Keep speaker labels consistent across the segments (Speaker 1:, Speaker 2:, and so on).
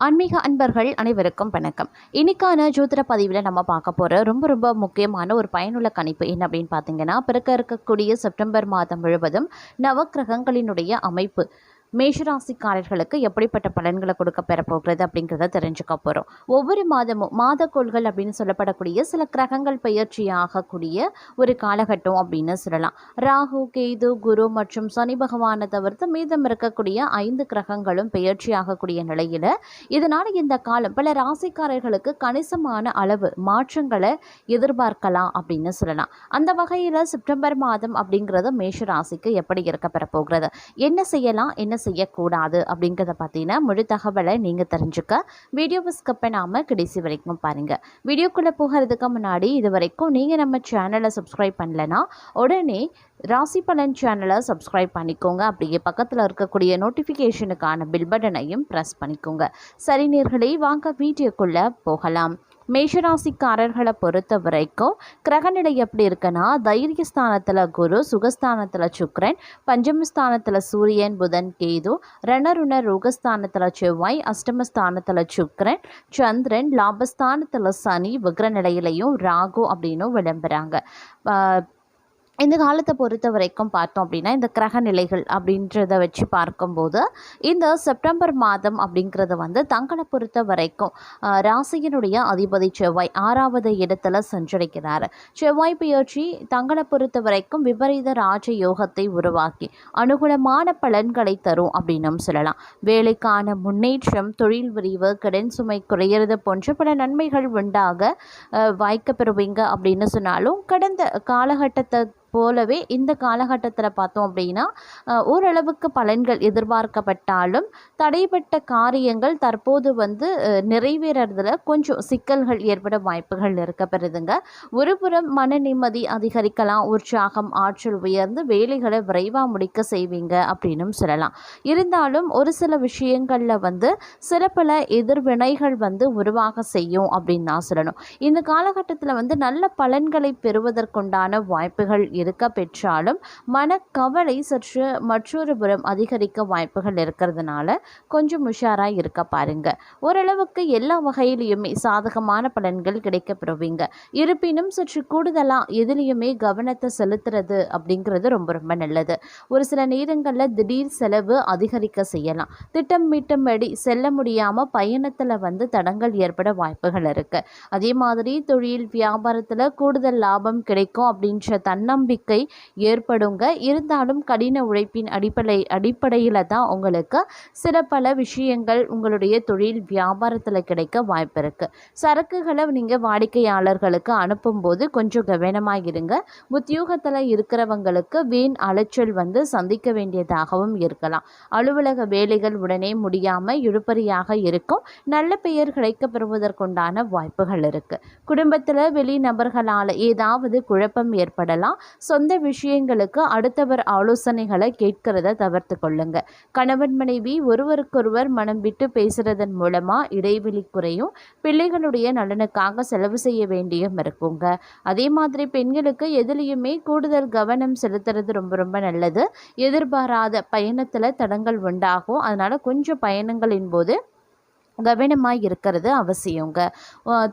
Speaker 1: ஆன்மீக அன்பர்கள் அனைவருக்கும் வணக்கம். இன்னைக்கான ஜோதிட பதிவில் நம்ம பார்க்க போகிற ரொம்ப ரொம்ப முக்கியமான ஒரு பயனுள்ள கணிப்பு என்ன அப்படின்னு பார்த்தீங்கன்னா பிறக்க இருக்கக்கூடிய செப்டம்பர் மாதம் முழுவதும் நவக்கிரகங்களினுடைய அமைப்பு. மேஷராசிக்காரர்களுக்கு எப்படிப்பட்ட பலன்களை கொடுக்க பெறப்போகிறது அப்படிங்கிறத தெரிஞ்சுக்க போகிறோம் ஒவ்வொரு மாதமும் மாதக்கோள்கள் அப்படின்னு சொல்லப்படக்கூடிய சில கிரகங்கள் பயிற்சி ஆகக்கூடிய ஒரு காலகட்டம் அப்படின்னு சொல்லலாம். ராகு கேது குரு மற்றும் சனி பகவானை தவிர்த்து மீதம் இருக்கக்கூடிய ஐந்து கிரகங்களும் பயிற்சி ஆகக்கூடிய நிலையில் இதனால் இந்த காலம் பல ராசிக்காரர்களுக்கு கணிசமான அளவு மாற்றங்களை எதிர்பார்க்கலாம் அப்படின்னு சொல்லலாம். அந்த வகையில் செப்டம்பர் மாதம் அப்படிங்கிறது மேஷ ராசிக்கு எப்படி இருக்க பெறப்போகிறது? என்ன செய்யலாம்? என்ன செய்யக்கூடாது அப்படிங்கிறத பார்த்தீங்கன்னா முழு தகவலை நீங்கள் தெரிஞ்சுக்க. வீடியோவை ஸ்கப்பை நாம் கடைசி வரைக்கும் பாருங்கள் வீடியோக்குள்ளே போகிறதுக்கு முன்னாடி இது வரைக்கும் நீங்கள் நம்ம சேனலை சப்ஸ்கிரைப் பண்ணலைன்னா உடனே ராசி பலன் சேனலை சப்ஸ்கிரைப் பண்ணிக்கோங்க. அப்படியே பக்கத்தில் இருக்கக்கூடிய நோட்டிஃபிகேஷனுக்கான பில் பட்டனையும் ப்ரெஸ் பண்ணிக்கோங்க. சரி நேர்களே வாங்க வீடியோக்குள்ளே போகலாம். மேஷராசிக்காரர்களை பொறுத்த வரைக்கும் கிரகநிலை எப்படி இருக்குன்னா தைரியஸ்தானத்தில் குரு சுகஸ்தானத்தில் சுக்ரன் பஞ்சமஸ்தானத்தில் சூரியன் புதன் கேது ரணருணர் ரோகஸ்தானத்தில் செவ்வாய் அஷ்டமஸ்தானத்தில் சுக்ரன் சந்திரன் லாபஸ்தானத்தில் சனி விக்ர நிலையிலையும் ராகு அப்படின்னும் விளம்புறாங்க. இந்த காலத்தை பொறுத்த வரைக்கும் பார்த்தோம் அப்படின்னா இந்த கிரக நிலைகள் அப்படின்றத வச்சு பார்க்கும்போது இந்த செப்டம்பர் மாதம் அப்படிங்கிறது வந்து தங்களை பொறுத்த வரைக்கும் ராசியினுடைய அதிபதி செவ்வாய் ஆறாவது இடத்துல சென்றடைக்கிறார் செவ்வாய் பயிற்சி தங்களை பொறுத்த வரைக்கும் விபரீத ராஜ யோகத்தை உருவாக்கி அனுகூலமான பலன்களை தரும் அப்படின்னும் சொல்லலாம். வேலைக்கான முன்னேற்றம் தொழில் விரிவு கடன் சுமை குறையிறது போன்ற பல நன்மைகள் உண்டாக வாய்க்கப்பெறுவீங்க அப்படின்னு சொன்னாலும் கடந்த காலகட்டத்தை போலவே இந்த காலகட்டத்தில் பார்த்தோம் அப்படின்னா ஓரளவுக்கு பலன்கள் எதிர்பார்க்கப்பட்டாலும் தடைப்பட்ட காரியங்கள் தற்போது வந்து நிறைவேறதுல கொஞ்சம் சிக்கல்கள் ஏற்பட வாய்ப்புகள் இருக்கப்படுதுங்க ஒரு புறம் மன நிம்மதி அதிகரிக்கலாம் உற்சாகம் ஆற்றல் உயர்ந்து வேலைகளை விரைவாக முடிக்க செய்வீங்க அப்படின்னும் சொல்லலாம். இருந்தாலும் ஒரு சில விஷயங்களில் வந்து சில பல எதிர்வினைகள் வந்து உருவாக செய்யும் அப்படின்னு நான் சொல்லணும். இந்த காலகட்டத்தில் வந்து நல்ல பலன்களை பெறுவதற்குண்டான வாய்ப்புகள் இருக்க பெற்றாலும் மனக்கவலை சற்று மற்றொரு புறம் அதிகரிக்க வாய்ப்புகள் இருக்கிறதுனால கொஞ்சம் உஷாராக இருக்க பாருங்க. ஓரளவுக்கு எல்லா வகையிலையுமே சாதகமான பலன்கள் கிடைக்க பெறுவீங்க இருப்பினும் சற்று கூடுதலாக எதுலேயுமே கவனத்தை செலுத்துறது அப்படிங்கிறது ரொம்ப ரொம்ப நல்லது. ஒரு சில நேரங்களில் திடீர் செலவு அதிகரிக்க செய்யலாம். திட்டம் மீட்டம்படி செல்ல முடியாமல் பயணத்தில் வந்து தடங்கள் ஏற்பட வாய்ப்புகள் இருக்குது அதே மாதிரி தொழில் வியாபாரத்தில் கூடுதல் லாபம் கிடைக்கும் அப்படின்ற தன்னம்பிக்கை நம்பிக்கை ஏற்படுங்க. இருந்தாலும் கடின உழைப்பின் அடிப்படை அடிப்படையில் தான் உங்களுக்கு சில பல விஷயங்கள் உங்களுடைய தொழில் வியாபாரத்தில் கிடைக்க வாய்ப்பு இருக்குது சரக்குகளை நீங்கள் வாடிக்கையாளர்களுக்கு அனுப்பும்போது கொஞ்சம் கவனமாக இருங்க. உத்தியோகத்தில் இருக்கிறவங்களுக்கு வீண் அலைச்சல் வந்து சந்திக்க வேண்டியதாகவும் இருக்கலாம். அலுவலக வேலைகள் உடனே முடியாமல் இழுப்பறியாக இருக்கும். நல்ல பெயர் கிடைக்க பெறுவதற்குண்டான வாய்ப்புகள் இருக்குது குடும்பத்தில் வெளிநபர்களால் ஏதாவது குழப்பம் ஏற்படலாம். சொந்த விஷயங்களுக்கு அடுத்தவர் ஆலோசனைகளை கேட்கிறத தவிர்த்து கொள்ளுங்க. கணவன் மனைவி ஒருவருக்கொருவர் மனம் விட்டு பேசுறதன் மூலமா இடைவெளி குறையும். பிள்ளைகளுடைய நலனுக்காக செலவு செய்ய வேண்டியும் இருக்குங்க. அதே மாதிரி பெண்களுக்கு எதுலேயுமே கூடுதல் கவனம் செலுத்துறது ரொம்ப ரொம்ப நல்லது. எதிர்பாராத பயணத்தில் தடங்கள் உண்டாகும். அதனால் கொஞ்சம் பயணங்களின் போது கவனமாக இருக்கிறது அவசியங்க.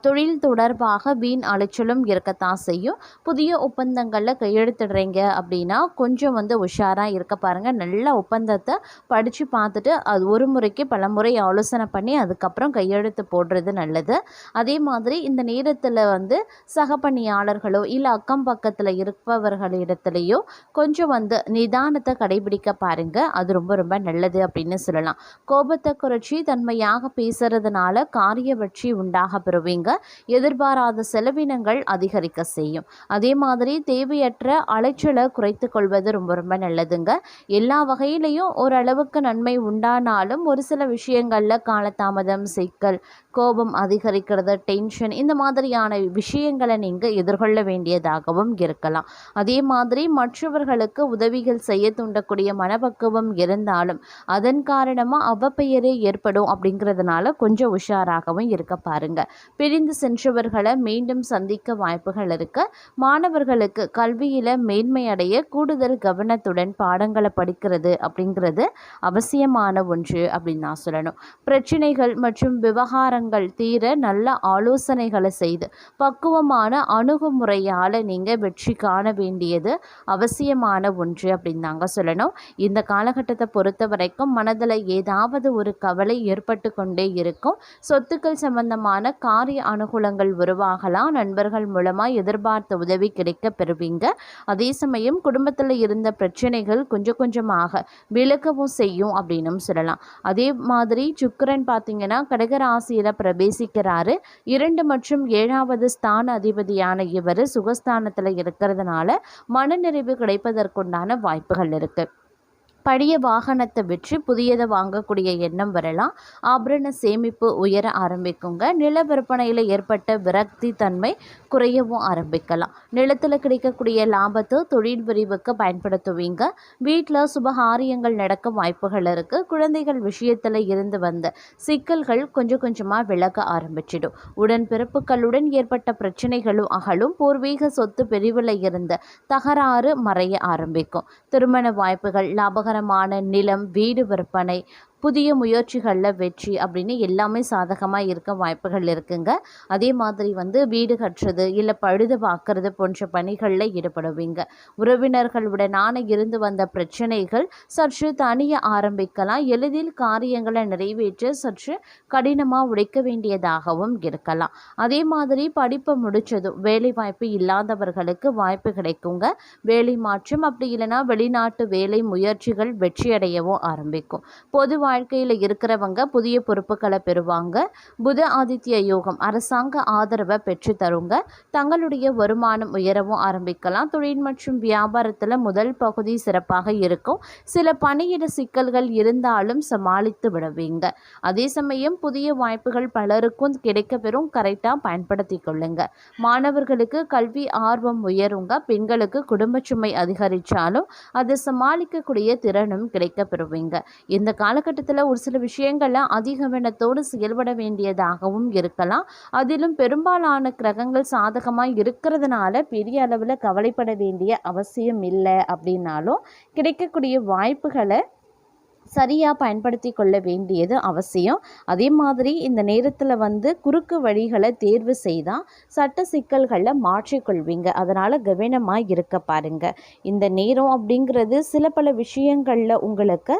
Speaker 1: தொழில் தொடர்பாக வீண் அலைச்சலும் இருக்கத்தான் செய்யும். புதிய ஒப்பந்தங்களில் கையெழுத்திடுறீங்க அப்படின்னா கொஞ்சம் வந்து உஷாராக இருக்க பாருங்கள் நல்ல ஒப்பந்தத்தை படித்து பார்த்துட்டு அது ஒரு முறைக்கு பல முறை ஆலோசனை பண்ணி அதுக்கப்புறம் கையெழுத்து போடுறது நல்லது. அதே மாதிரி இந்த நேரத்தில் வந்து சக பணியாளர்களோ இல்லை அக்கம் பக்கத்தில் இருப்பவர்களிடத்துலையோ கொஞ்சம் வந்து நிதானத்தை கடைபிடிக்க பாருங்கள் அது ரொம்ப ரொம்ப நல்லது அப்படின்னு சொல்லலாம். கோபத்தை குறைச்சி தன்மையாக பேச பேசுறதுனால காரிய வெற்றி உண்டாக பெறுவீங்க எதிர்பாராத செலவினங்கள் அதிகரிக்க செய்யும். அதே மாதிரி தேவையற்ற அலைச்சலை குறைத்து கொள்வது ரொம்ப ரொம்ப நல்லதுங்க. எல்லா வகையிலையும் ஓரளவுக்கு நன்மை உண்டானாலும் ஒரு சில விஷயங்களில் காலதாமதம் சிக்கல் கோபம் அதிகரிக்கிறது டென்ஷன் இந்த மாதிரியான விஷயங்களை நீங்கள் எதிர்கொள்ள வேண்டியதாகவும் இருக்கலாம். அதே மாதிரி மற்றவர்களுக்கு உதவிகள் செய்ய தூண்டக்கூடிய மனப்பக்குவம் இருந்தாலும் அதன் காரணமாக அவப்பெயரே ஏற்படும் அப்படிங்கிறதுனால இருக்கிறதுனால கொஞ்சம் உஷாராகவும் இருக்க பாருங்க. பிரிந்து சென்றவர்களை மீண்டும் சந்திக்க வாய்ப்புகள் இருக்க. மாணவர்களுக்கு கல்வியில் மேன்மை அடைய கூடுதல் கவனத்துடன் பாடங்களை படிக்கிறது அப்படிங்கிறது அவசியமான ஒன்று அப்படின்னு நான் சொல்லணும். பிரச்சனைகள் மற்றும் விவகாரங்கள் தீர நல்ல ஆலோசனைகளை செய்து பக்குவமான அணுகுமுறையால் நீங்கள் வெற்றி காண வேண்டியது அவசியமான ஒன்று அப்படின்னு தாங்க சொல்லணும். இந்த காலகட்டத்தை பொறுத்த வரைக்கும் மனதில் ஏதாவது ஒரு கவலை ஏற்பட்டு கொண்டே இருக்கும். சொத்துக்கள் சம்பந்தமான காரிய அனுகூலங்கள் உருவாகலாம். நண்பர்கள் மூலமாக எதிர்பார்த்த உதவி கிடைக்க பெறுவீங்க. அதே சமயம் குடும்பத்தில் இருந்த பிரச்சனைகள் கொஞ்சம் கொஞ்சமாக விளக்கவும் செய்யும் அப்படின்னும் சொல்லலாம். அதே மாதிரி சுக்கரன் பார்த்தீங்கன்னா கடகராசியில் பிரவேசிக்கிறாரு. இரண்டு மற்றும் ஏழாவது ஸ்தான அதிபதியான இவர் சுகஸ்தானத்தில் இருக்கிறதுனால மனநிறைவு கிடைப்பதற்குண்டான வாய்ப்புகள் இருக்குது பழைய வாகனத்தை விற்று புதியதை வாங்கக்கூடிய எண்ணம் வரலாம். ஆபரண சேமிப்பு உயர ஆரம்பிக்குங்க. நில விற்பனையில் ஏற்பட்ட விரக்தி தன்மை குறையவும் ஆரம்பிக்கலாம். நிலத்தில் கிடைக்கக்கூடிய லாபத்தை தொழில் விரிவுக்கு பயன்படுத்துவீங்க. வீட்டில் சுபகாரியங்கள் நடக்க வாய்ப்புகள் இருக்குது குழந்தைகள் விஷயத்தில் இருந்து வந்த சிக்கல்கள் கொஞ்சம் கொஞ்சமாக விலக ஆரம்பிச்சிடும். உடன்பிறப்புகளுடன் ஏற்பட்ட பிரச்சனைகளும் அகலும். பூர்வீக சொத்து பிரிவில் இருந்த தகராறு மறைய ஆரம்பிக்கும். திருமண வாய்ப்புகள் லாபகரமான நிலம் வீடு விற்பனை. புதிய முயற்சிகளில் வெற்றி அப்படின்னு எல்லாமே சாதகமாக இருக்க வாய்ப்புகள் இருக்குங்க. அதே மாதிரி வந்து வீடு கட்டுறது இல்லை பழுது பார்க்கறது போன்ற பணிகளில் ஈடுபடுவீங்க. உறவினர்களுடனான இருந்து வந்த பிரச்சனைகள் சற்று தனிய ஆரம்பிக்கலாம். எளிதில் காரியங்களை நிறைவேற்ற சற்று கடினமாக உழைக்க வேண்டியதாகவும் இருக்கலாம். அதே மாதிரி படிப்பை முடிச்சதும் வேலை வாய்ப்பு இல்லாதவர்களுக்கு வாய்ப்பு கிடைக்குங்க. வேலை மாற்றம் அப்படி இல்லைன்னா வெளிநாட்டு வேலை முயற்சிகள் வெற்றியடையவும் ஆரம்பிக்கும். பொதுவாக வாழ்க்கையில் இருக்கிறவங்க புதிய பொறுப்புகளை பெறுவாங்க. புத ஆதித்ய யோகம் அரசாங்க ஆதரவை பெற்று தருங்க. தங்களுடைய வருமானம் உயரவும் ஆரம்பிக்கலாம். தொழில் மற்றும் வியாபாரத்தில் முதல் பகுதி சிறப்பாக இருக்கும். சில பணியிட சிக்கல்கள் இருந்தாலும் சமாளித்து விடுவீங்க. அதே சமயம் புதிய வாய்ப்புகள் பலருக்கும் கிடைக்கப்பெறும். கரெக்டாக பயன்படுத்தி கொள்ளுங்க. மாணவர்களுக்கு கல்வி ஆர்வம் உயருங்க. பெண்களுக்கு குடும்ப சுமை அதிகரித்தாலும் அதை சமாளிக்கக்கூடிய திறனும் கிடைக்க பெறுவீங்க இந்த காலகட்டத்தில் ஒரு சில விஷயங்களில் அதிகவனத்தோடு செயல்பட வேண்டியதாகவும் இருக்கலாம். அதிலும் பெரும்பாலான கிரகங்கள் சாதகமாக இருக்கிறதுனால பெரிய அளவில் கவலைப்பட வேண்டிய அவசியம் இல்லை அப்படின்னாலும் கிடைக்கக்கூடிய வாய்ப்புகளை சரியாக பயன்படுத்தி கொள்ள வேண்டியது அவசியம். அதே மாதிரி இந்த நேரத்தில் வந்து குறுக்கு வழிகளை தேர்வு செய்தால் சட்ட சிக்கல்களில் மாற்றிக்கொள்வீங்க அதனால் கவனமாக இருக்க பாருங்க. இந்த நேரம் அப்படிங்கிறது சில பல விஷயங்களில் உங்களுக்கு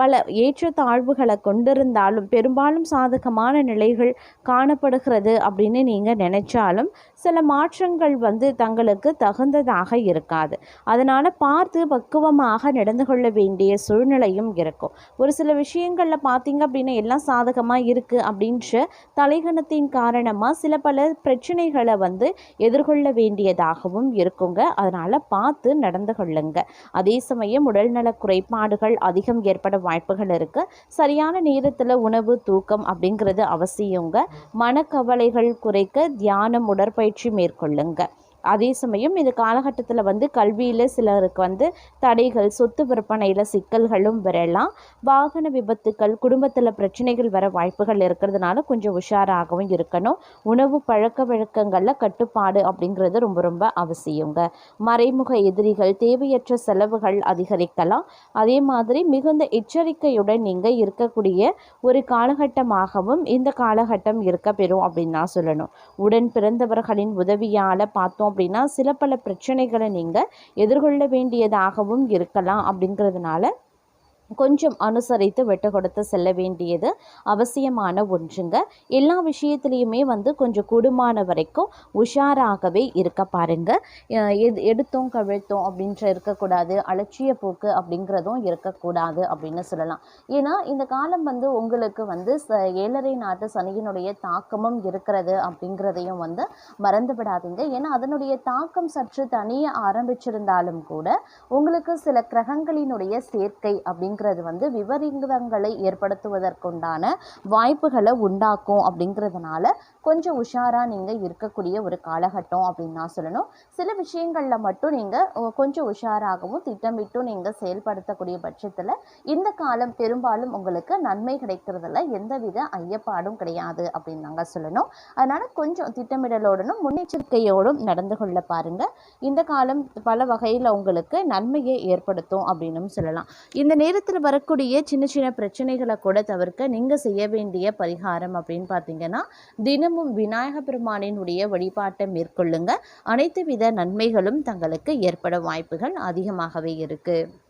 Speaker 1: பல ஏற்றத்தாழ்வுகளை கொண்டிருந்தாலும் பெரும்பாலும் சாதகமான நிலைகள் காணப்படுகிறது அப்படின்னு நீங்கள் நினைச்சாலும் சில மாற்றங்கள் வந்து தங்களுக்கு தகுந்ததாக இருக்காது. அதனால் பார்த்து பக்குவமாக நடந்து கொள்ள வேண்டிய சூழ்நிலையும் இருக்கும் ஒரு சில விஷயங்களில் பார்த்தீங்க அப்படின்னா எல்லாம் சாதகமாக இருக்குது அப்படின்ற தலைகணத்தின் காரணமாக சில பல பிரச்சனைகளை வந்து எதிர்கொள்ள வேண்டியதாகவும் இருக்குங்க. அதனால் பார்த்து நடந்து கொள்ளுங்க. அதே சமயம் உடல்நல குறைபாடுகள் அதிகம் ஏற்பட வாய்ப்புகள் இருக்குது சரியான நேரத்தில் உணவு தூக்கம் அப்படிங்கிறது அவசியங்க. மனக்கவலைகள் குறைக்க தியானம் உடற்பயிற்சி மேற்கொள்ளுங்க. அதே சமயம் இந்த காலகட்டத்தில் வந்து கல்வியில் சிலருக்கு வந்து தடைகள் சொத்து விற்பனையில் சிக்கல்களும் வரலாம். வாகன விபத்துக்கள் குடும்பத்தில் பிரச்சனைகள் வர வாய்ப்புகள் இருக்கிறதுனால கொஞ்சம் உஷாராகவும் இருக்கணும். உணவு பழக்க வழக்கங்களில் கட்டுப்பாடு அப்படிங்கிறது ரொம்ப ரொம்ப அவசியங்க. மறைமுக எதிரிகள் தேவையற்ற செலவுகள் அதிகரிக்கலாம். அதே மாதிரி மிகுந்த எச்சரிக்கையுடன் நீங்கள் இருக்கக்கூடிய ஒரு காலகட்டமாகவும் இந்த காலகட்டம் இருக்க பெறும் அப்படின்னு நான் சொல்லணும். உடன் பிறந்தவர்களின் உதவியால் பார்த்தோம் அப்படின்னா சில பல பிரச்சனைகளை நீங்கள் எதிர்கொள்ள வேண்டியதாகவும் இருக்கலாம் அப்படிங்கிறதுனால கொஞ்சம் அனுசரித்து விட்டு கொடுத்து செல்ல வேண்டியது அவசியமான ஒன்றுங்க. எல்லா விஷயத்துலேயுமே வந்து கொஞ்சம் கூடுமான வரைக்கும் உஷாராகவே இருக்க பாருங்க. எது எடுத்தோம் கவிழ்த்தோம் அப்படின்ற இருக்கக்கூடாது. அலட்சிய போக்கு அப்படிங்கிறதும் இருக்கக்கூடாது அப்படின்னு சொல்லலாம். ஏன்னா இந்த காலம் வந்து உங்களுக்கு வந்து ச ஏழரை நாட்டு சனியினுடைய தாக்கமும் இருக்கிறது அப்படிங்கிறதையும் வந்து மறந்து விடாதீங்க. ஏன்னா அதனுடைய தாக்கம் சற்று தனிய ஆரம்பிச்சிருந்தாலும் கூட உங்களுக்கு சில கிரகங்களினுடைய சேர்க்கை அப்படிங்கிற அப்படிங்கிறது வந்து விபரீதங்களை ஏற்படுத்துவதற்குண்டான வாய்ப்புகளை உண்டாக்கும் அப்படிங்கிறதுனால கொஞ்சம் உஷாராக நீங்கள் இருக்கக்கூடிய ஒரு காலகட்டம் அப்படின்னு நான் சொல்லணும். சில விஷயங்களில் மட்டும் நீங்கள் கொஞ்சம் உஷாராகவும் திட்டமிட்டும் நீங்கள் செயல்படுத்தக்கூடிய பட்சத்தில் இந்த காலம் பெரும்பாலும் உங்களுக்கு நன்மை கிடைக்கிறதுல எந்தவித ஐயப்பாடும் கிடையாது அப்படின்னு நாங்கள் சொல்லணும். அதனால் கொஞ்சம் திட்டமிடலோடனும் முன்னெச்சரிக்கையோடும் நடந்து கொள்ள பாருங்கள் இந்த காலம் பல வகையில் உங்களுக்கு நன்மையை ஏற்படுத்தும் அப்படின்னும் சொல்லலாம். இந்த நேரத்தில் வரக்கூடிய சின்ன சின்ன பிரச்சனைகளை கூட தவிர்க்க நீங்கள் செய்ய வேண்டிய பரிகாரம் அப்படின்னு பார்த்தீங்கன்னா தினமும் விநாயக பெருமானினுடைய வழிபாட்டை மேற்கொள்ளுங்க. அனைத்து வித நன்மைகளும் தங்களுக்கு ஏற்பட வாய்ப்புகள் அதிகமாகவே இருக்குது